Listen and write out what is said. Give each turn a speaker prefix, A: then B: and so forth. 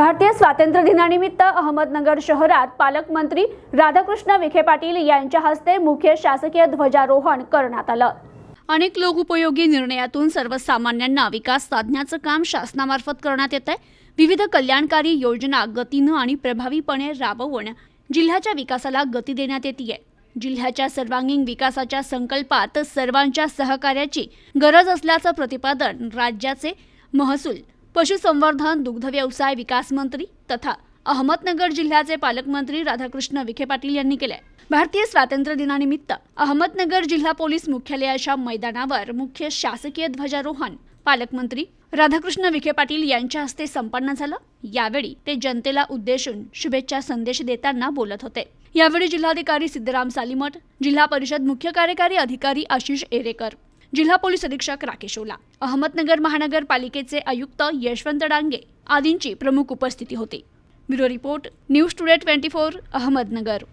A: भारतीय स्वातंत्र्य दिनानिमित्त अहमदनगर शहरात पालकमंत्री राधाकृष्ण विखे पाटील यांच्या हस्ते मुख्य शासकीय ध्वजारोहण करण्यात आलं. अनेक लोकोपयोगी निर्णयातून सर्वसामान्यांना विकास साधण्याचं काम शासनामार्फत करण्यात येत आहे विविध कल्याणकारी योजना गतीनं आणि प्रभावीपणे राबवून जिल्ह्याच्या विकासाला गती देण्यात येते जिल्ह्याच्या सर्वांगीण विकासाच्या संकल्पात सर्वांच्या सहकार्याची गरज असल्याचं प्रतिपादन राज्याचे महसूल पशुसंवर्धन दुग्धव्यवसाय विकास मंत्री तथा अहमदनगर जिल्ह्याचे पालकमंत्री राधाकृष्ण विखे पाटील यांनी केले भारतीय स्वातंत्र्य दिनानिमित्त अहमदनगर जिल्हा पोलीस मुख्यालयाच्या मैदानावर मुख्य शासकीय ध्वजारोहण पालकमंत्री राधाकृष्ण विखे पाटील यांच्या हस्ते संपन्न झालं. यावेळी ते जनतेला उद्देशून शुभेच्छा संदेश देताना बोलत होते. यावेळी जिल्हाधिकारी सिद्धराम सालीमठ जिल्हा परिषद मुख्य कार्यकारी अधिकारी आशिष एरेकर जिल्हा पोलीस अधीक्षक राकेश ओला अहमदनगर महानगरपालिकेचे आयुक्त यशवंत डांगे आदींची प्रमुख उपस्थिती होती. Bureau report news today twenty four Ahmednagar.